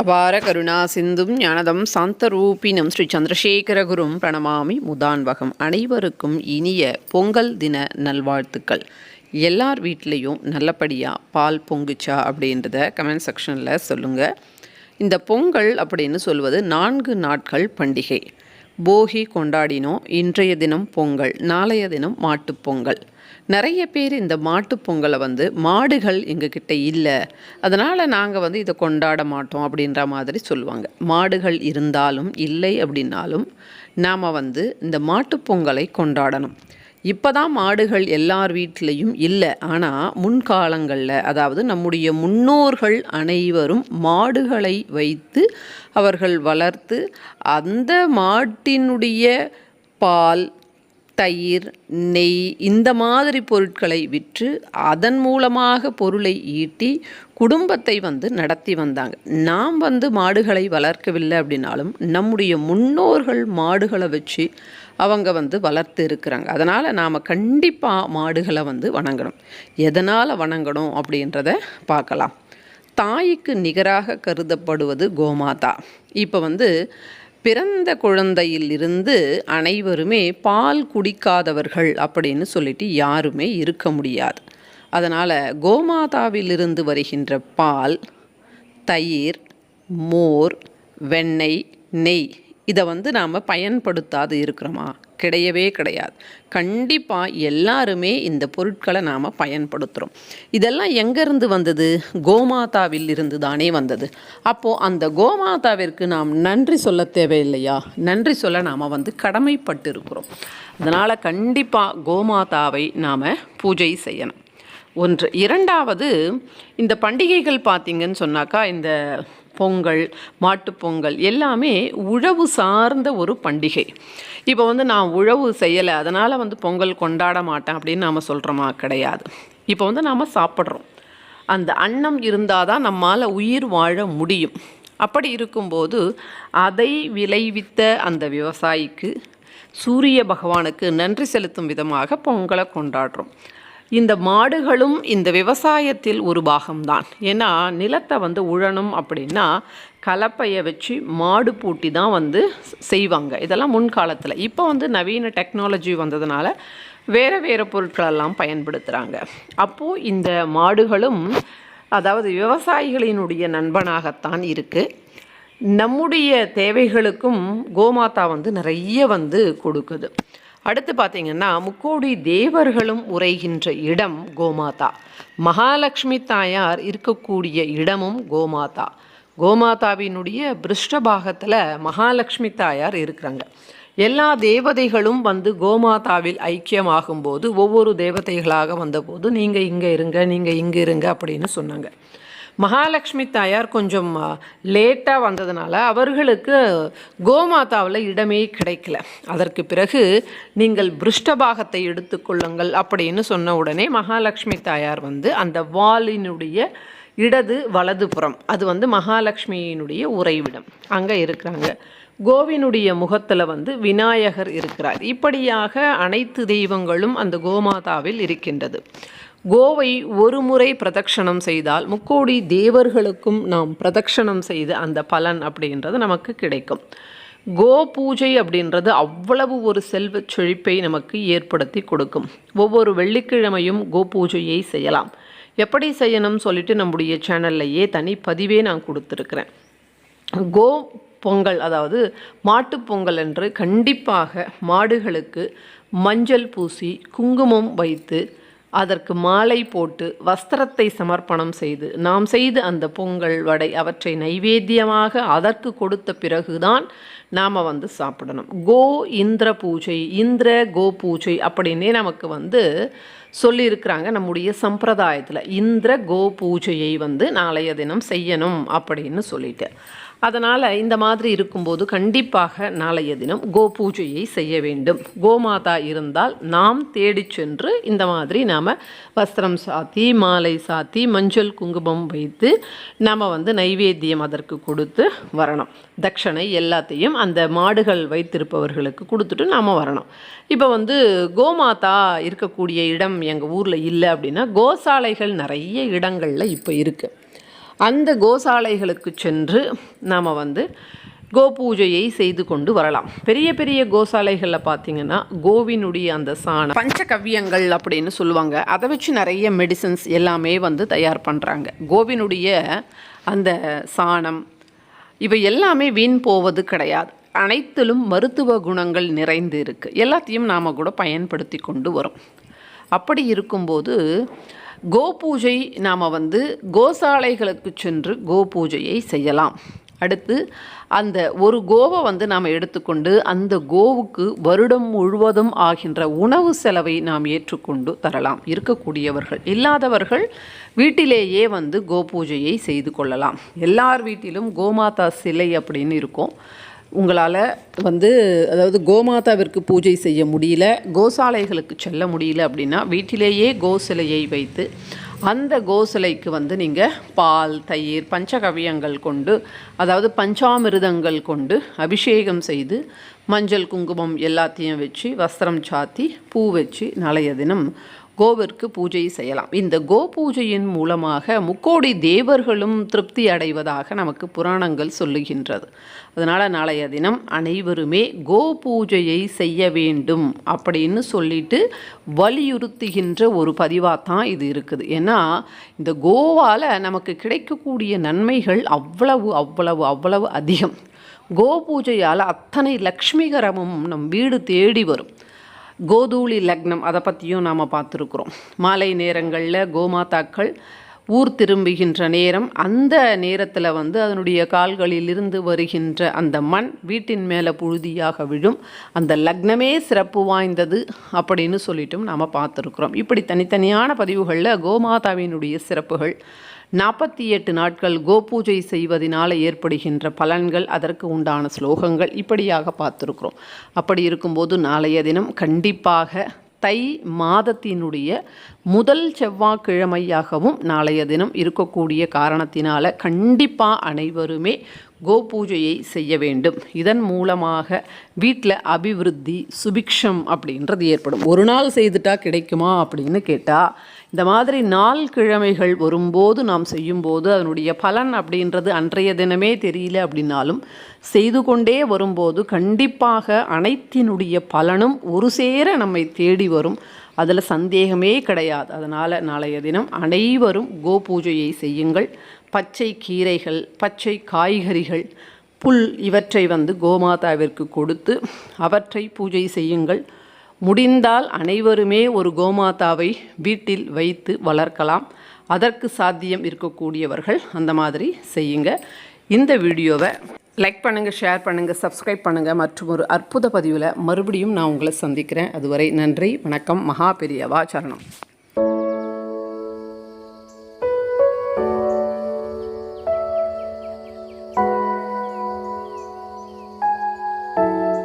அபார கருணா சிந்தும் ஞானதம் சாந்தரூபினம் ஸ்ரீ சந்திரசேகரகுரும் பிரணமாமி முதான்வகம் அனைவருக்கும் இனிய பொங்கல் தின நல்வாழ்த்துக்கள். எல்லார் வீட்லேயும் நல்லபடியாக பால் பொங்குச்சா அப்படின்றத கமெண்ட் செக்ஷனில் சொல்லுங்கள் இந்த பொங்கல் அப்படின்னு சொல்வது நான்கு நாட்கள் பண்டிகை. போகி கொண்டாடினோம் இன்றைய தினம் பொங்கல் நாளைய தினம் மாட்டுப்பொங்கல் நிறைய பேர் இந்த மாட்டுப் பொங்கலை வந்து மாடுகள் எங்ககிட்ட இல்லை. அதனால் நாங்கள் வந்து இதை கொண்டாட மாட்டோம் அப்படின்ற மாதிரி சொல்லுவாங்க. மாடுகள் இருந்தாலும் இல்லை அப்படின்னாலும் நாம் வந்து இந்த மாட்டுப் பொங்கலை கொண்டாடணும். இப்போ தான் மாடுகள் எல்லார் வீட்லேயும் இல்லை. ஆனால் முன்காலங்களில் அதாவது நம்முடைய முன்னோர்கள் அனைவரும் மாடுகளை வைத்து அவர்கள் வளர்த்து அந்த மாட்டினுடைய பால் தயிர் நெய் இந்த மாதிரி பொருட்களை விற்று அதன் மூலமாக பொருளை ஈட்டி குடும்பத்தை வந்து நடத்தி வந்தாங்க. நாம் வந்து மாடுகளை வளர்க்கவில்லை அப்படின்னாலும் நம்முடைய முன்னோர்கள் மாடுகளை வச்சு அவங்க வந்து வளர்த்து இருக்கிறாங்க. அதனால் நாம் கண்டிப்பாக மாடுகளை வந்து வணங்கணும். எதனால் வணங்கணும் அப்படின்றத பார்க்கலாம். தாய்க்கு நிகராக கருதப்படுவது கோமாதா. இப்போ வந்து பிறந்த குழந்தையிலிருந்து அனைவருமே பால் குடிக்காதவர்கள் அப்படின்னு சொல்லிட்டு யாருமே இருக்க முடியாது. அதனால் கோமாதாவிலிருந்து வருகின்ற பால் தயிர் மோர் வெண்ணெய் நெய் இதை வந்து நாம் பயன்படுத்தாது இருக்கிறோமா? கிடையவே கிடையாது. கண்டிப்பாக எல்லாருமே இந்த பொருட்களை நாம் பயன்படுத்துகிறோம் இதெல்லாம் எங்கேருந்து வந்தது? கோமாதாவில் இருந்து தானே வந்தது. அப்போது அந்த கோமாதாவிற்கு நாம் நன்றி சொல்ல தேவையில்லையா? நன்றி சொல்ல நாம் வந்து கடமைப்பட்டு இருக்கிறோம் அதனால் கண்டிப்பாக கோமாதாவை நாம் பூஜை செய்யணும். ஒன்று. இரண்டாவது இந்த பண்டிகைகள் பார்த்திங்கன்னு சொன்னாக்கா இந்த பொங்கல் மாட்டுப்பொங்கல் எல்லாமே உழவு சார்ந்த ஒரு பண்டிகை. இப்போ வந்து நான் உழவு செய்யலை அதனால் வந்து பொங்கல் கொண்டாட மாட்டேன் அப்படின்னு நாம் சொல்கிறோமா கிடையாது. இப்போ வந்து நாம் சாப்பிட்றோம். அந்த அன்னம் இருந்தால் தான் நம்மால் உயிர் வாழ முடியும். அப்படி இருக்கும்போது அதை விளைவித்த அந்த விவசாயிக்கு சூரிய பகவானுக்கு நன்றி செலுத்தும் விதமாக பொங்கலை கொண்டாடுறோம். இந்த மாடுகளும் இந்த விவசாயத்தில் ஒரு பாகம்தான். ஏன்னா நிலத்தை வந்து உழணும் அப்படின்னா கலப்பையை வச்சு மாடு பூட்டி தான் வந்து செய்வாங்க. இதெல்லாம் முன்காலத்தில். இப்போ வந்து நவீன டெக்னாலஜி வந்ததுனால வேறு வேறு பொருட்களெல்லாம் பயன்படுத்துகிறாங்க அப்போது இந்த மாடுகளும் அதாவது விவசாயிகளினுடைய நண்பனாகத்தான் இருக்குது நம்முடைய தேவைகளுக்கும் கோமாதா வந்து நிறைய வந்து கொடுக்குது. அடுத்து பார்த்திங்கன்னா முக்கோடி தேவர்களும் உரைகின்ற இடம் கோமாதா. மகாலட்சுமி தாயார் இருக்கக்கூடிய இடமும் கோமாதா. கோமாதாவினுடைய பிருஷ்டபாகத்தில் மகாலட்சுமி தாயார் இருக்கிறாங்க. எல்லா தேவதைகளும் வந்து கோமாதாவில் ஐக்கியமாகும்போது ஒவ்வொரு தேவதைகளாக வந்தபோது நீங்கள் இங்கே இருங்க நீங்கள் இங்கே இருங்க அப்படின்னு சொன்னாங்க. மகாலட்சுமி தாயார் கொஞ்சம் லேட்டாக வந்ததுனால அவர்களுக்கு கோமாதாவில் இடமே கிடைக்கல. அதற்கு பிறகு நீங்கள் பிருஷ்டபாகத்தை எடுத்துக்கொள்ளுங்கள் அப்படின்னு சொன்ன உடனே மகாலட்சுமி தாயார் வந்து அந்த வாலினுடைய இடது வலதுபுறம் அது வந்து மகாலட்சுமியினுடைய உறைவிடம் அங்கே இருக்கிறாங்க. கோவினுடைய முகத்தில் வந்து விநாயகர் இருக்கிறார். இப்படியாக அனைத்து தெய்வங்களும் அந்த கோமாதாவில் இருக்கின்றது. கோவை ஒரு முறை பிரதக்ஷணம் செய்தால் முக்கோடி தேவர்களுக்கும் நாம் பிரதக்ஷணம் செய்து அந்த பலன் அப்படின்றது நமக்கு கிடைக்கும். கோ பூஜை அப்படின்றது அவ்வளவு ஒரு செல்வ செழிப்பை நமக்கு ஏற்படுத்தி கொடுக்கும். ஒவ்வொரு வெள்ளிக்கிழமையும் கோ பூஜையை செய்யலாம். எப்படி செய்யணும் சொல்லிட்டு நம்முடைய சேனல்லையே தனி பதிவே நான் கொடுத்துருக்குறேன். கோ பொங்கல் அதாவது மாட்டுப்பொங்கல் என்று கண்டிப்பாக மாடுகளுக்கு மஞ்சள் பூசி குங்குமம் வைத்து அதற்கு மாலை போட்டு வஸ்திரத்தை சமர்ப்பணம் செய்து நாம் செய்து அந்த பொங்கல் வடை அவற்றை நைவேத்தியமாக அதற்கு கொடுத்த பிறகுதான் நாம் வந்து சாப்பிடணும். கோ இந்திர பூஜை இந்திர கோ பூஜை அப்படின்னே நமக்கு வந்து சொல்லியிருக்கிறாங்க நம்முடைய சம்பிரதாயத்தில். இந்திர கோ பூஜையை வந்து நாளைய தினம் செய்யணும் அப்படின்னு சொல்லிட்டு. அதனால் இந்த மாதிரி இருக்கும்போது கண்டிப்பாக நாளைய தினம் கோ பூஜையை செய்ய வேண்டும். கோமாதா இருந்தால் நாம் தேடி சென்று இந்த மாதிரி நாம் வஸ்திரம் சாத்தி மாலை சாத்தி மஞ்சள் குங்குமம் வைத்து நாம் வந்து நைவேத்தியம் அதற்கு கொடுத்து வரணும். தட்சணை எல்லாத்தையும் அந்த மாடுகள் வைத்திருப்பவர்களுக்கு கொடுத்துட்டு நாம் வரணும். இப்போ வந்து கோமாதா இருக்கக்கூடிய இடம் எங்கள் ஊரில் இல்லை அப்படின்னா கோசாலைகள் நிறைய இடங்களில் இப்போ இருக்குது அந்த கோசாலைகளுக்கு சென்று நாம் வந்து கோபூஜையை செய்து கொண்டு வரலாம். பெரிய பெரிய கோசாலைகளில் பார்த்தீங்கன்னா கோவினுடைய அந்த சாணம் பஞ்சகவ்யங்கள் அப்படின்னு சொல்லுவாங்க. அதை வச்சு நிறைய மெடிசன்ஸ் எல்லாமே வந்து தயார் பண்ணுறாங்க கோவினுடைய அந்த சாணம் இவை எல்லாமே வீண் போவது கிடையாது. அனைத்திலும் மருத்துவ குணங்கள் நிறைந்து இருக்குது எல்லாத்தையும் நாம் கூட பயன்படுத்தி கொண்டு வரோம். அப்படி இருக்கும்போது கோபூஜை நாம் வந்து கோசாலைகளுக்கு சென்று கோபூஜையை செய்யலாம். அடுத்து அந்த ஒரு கோவை வந்து நாம் எடுத்துக்கொண்டு அந்த கோவுக்கு வருடம் முழுவதும் ஆகின்ற உணவு செலவை நாம் ஏற்றுக்கொண்டு தரலாம். இருக்கக்கூடியவர்கள் இல்லாதவர்கள் வீட்டிலேயே வந்து கோபூஜையை செய்து கொள்ளலாம். எல்லார் வீட்டிலும் கோமாதா சிலை அப்படின்னு இருக்கும். உங்களால் வந்து அதாவது கோமாதாவிற்கு பூஜை செய்ய முடியல கோசாலைகளுக்கு செல்ல முடியல அப்படின்னா வீட்டிலேயே கோசிலையை வைத்து அந்த கோசிலைக்கு வந்து நீங்கள் பால் தயிர் பஞ்சகவியங்கள் கொண்டு அதாவது பஞ்சாமிர்தங்கள் கொண்டு அபிஷேகம் செய்து மஞ்சள் குங்குமம் எல்லாத்தையும் வச்சு வஸ்திரம் சாத்தி பூ வச்சு நாளைய தினம் கோவிற்கு பூஜை செய்யலாம். இந்த கோ பூஜையின் மூலமாக முக்கோடி தேவர்களும் திருப்தி அடைவதாக நமக்கு புராணங்கள் சொல்லுகின்றது. அதனால் நாளைய தினம் அனைவருமே கோ பூஜையை செய்ய வேண்டும் அப்படின்னு சொல்லிட்டு வலியுறுத்துகின்ற ஒரு பதிவாக தான் இது இருக்குது. ஏன்னா இந்த கோவால் நமக்கு கிடைக்கக்கூடிய நன்மைகள் அவ்வளவு அவ்வளவு அவ்வளவு அதிகம். கோ பூஜையால் அத்தனை லக்ஷ்மிகரமும் நம் வீடு தேடி வரும். கோதூளி லக்னம் அதை பற்றியும் நாம் பார்த்துருக்குறோம். மாலை நேரங்களில் கோமாதாக்கள் ஊர் திரும்புகின்ற நேரம் அந்த நேரத்தில் வந்து அதனுடைய கால்களிலிருந்து வருகின்ற அந்த மண் வீட்டின் மேலே புழுதியாக விழும். அந்த லக்னமே சிறப்பு வாய்ந்தது அப்படின்னு சொல்லிட்டும் நாம் பார்த்துருக்குறோம். இப்படி தனித்தனியான பதிவுகளில் கோமாதாவினுடைய சிறப்புகள் நாற்பத்தி எட்டு நாட்கள் கோபூஜை செய்வதனால் ஏற்படுகின்ற பலன்கள் அதற்கு உண்டான ஸ்லோகங்கள் இப்படியாக பார்த்துருக்குறோம். அப்படி இருக்கும்போது நாளைய தினம் கண்டிப்பாக தை மாதத்தினுடைய முதல் செவ்வாய்க்கிழமையாகவும் நாளைய தினம் இருக்கக்கூடிய காரணத்தினால கண்டிப்பாக அனைவருமே கோபூஜையை செய்ய வேண்டும். இதன் மூலமாக வீட்டில் அபிவிருத்தி சுபிக்ஷம் அப்படின்றது ஏற்படும். ஒரு நாள் செய்துட்டா கிடைக்குமா அப்படின்னு கேட்டால் இந்த மாதிரி நாள் கிழமைகள் வரும்போது நாம் செய்யும்போது அதனுடைய பலன் அப்படின்றது அன்றைய தினமே தெரியல அப்படின்னாலும் செய்து கொண்டே வரும்போது கண்டிப்பாக அனைத்தினுடைய பலனும் ஒரு சேர நம்மை தேடி வரும். அதில் சந்தேகமே கிடையாது. அதனால் நாளைய தினம் அனைவரும் கோ பூஜையை செய்யுங்கள். பச்சை கீரைகள் பச்சை காய்கறிகள் புல் இவற்றை வந்து கோமாதாவிற்கு கொடுத்து அவற்றை பூஜை செய்யுங்கள். முடிந்தால் அனைவருமே ஒரு கோமாதாவை வீட்டில் வைத்து வளர்க்கலாம். அதற்கு சாத்தியம் இருக்கக்கூடியவர்கள் அந்த மாதிரி செய்யுங்க. இந்த வீடியோவை லைக் பண்ணுங்கள் ஷேர் பண்ணுங்கள் சப்ஸ்கிரைப் பண்ணுங்கள் மற்றும் ஒரு அற்புத பதிவில் மறுபடியும் நான் உங்களை சந்திக்கிறேன். அதுவரை நன்றி வணக்கம் மகா பெரியவா சரணம்.